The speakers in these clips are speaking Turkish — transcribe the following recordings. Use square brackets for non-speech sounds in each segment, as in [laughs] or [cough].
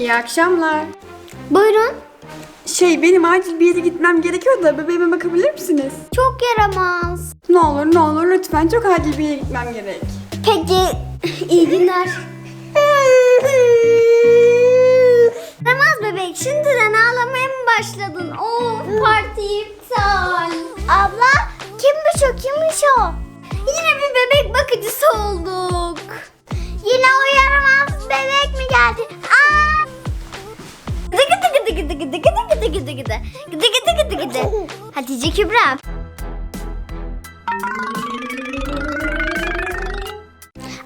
İyi akşamlar. Buyurun. Şey benim acil bir yere gitmem gerekiyor da bebeğime bakabilir misiniz? Çok yaramaz. Ne olur ne olur lütfen çok acil bir yere gitmem gerek. Peki. [laughs] iyi günler. Yaramaz bebek şimdiden ağlamaya mı başladın? Of parti iptal. Abla kimmiş o kimmiş o? Yine bir bebek bakıcısı olduk. Gıdı gıdı gıdı gıdı gıdı. Gıdı gıdı gıdı gıdı. Hatice Kübra.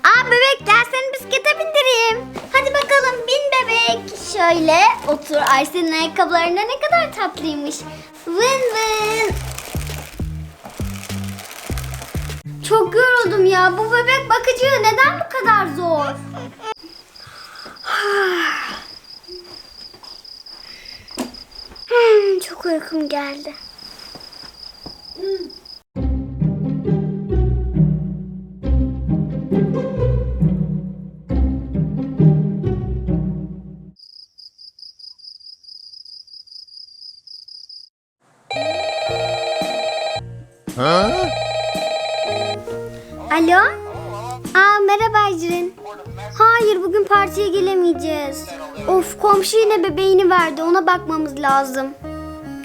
Aa bebek gel seni bisiklete bindireyim. Hadi bakalım bin bebek. Şöyle otur. Ayşe'nin ayakkabılarında ne kadar tatlıymış. Vın vın. Çok yoruldum ya. Bu bebek bakıcı neden bu kadar zor? [sighs] Hmm, çok uykum geldi. Alo? Aa merhaba Ecrin. Hayır bugün partiye gelemeyeceğiz. Of komşu yine bebeğini verdi ona bakmamız lazım.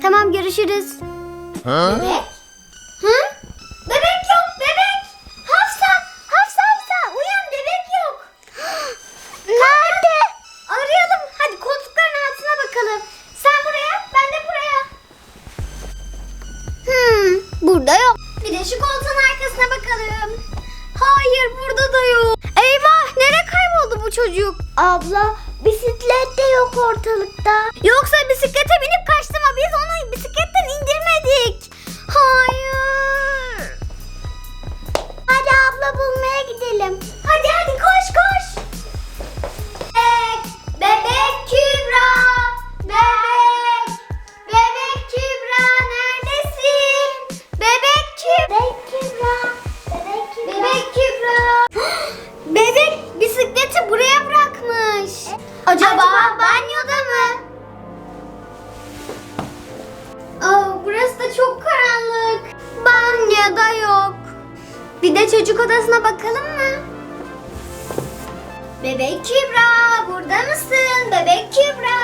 Tamam görüşürüz. Bebek? Hı? Bebek yok bebek. Hafsa Hafsa Hafsa uyan bebek yok. [gasps] Nerede? Arayalım hadi koltukların altına bakalım. Sen buraya ben de buraya. Hmm, burada yok. Bir de şu koltuğun arkasına bakalım. Hayır burada da yok. Eyvah nereye kayboldu bu çocuk? Abla bisiklet de yok ortalıkta. Yoksa Acaba, banyoda mı? Aa, burası da çok karanlık. Banyoda yok. Bir de çocuk odasına bakalım mı? Bebek Kübra, burada mısın? Bebek Kübra.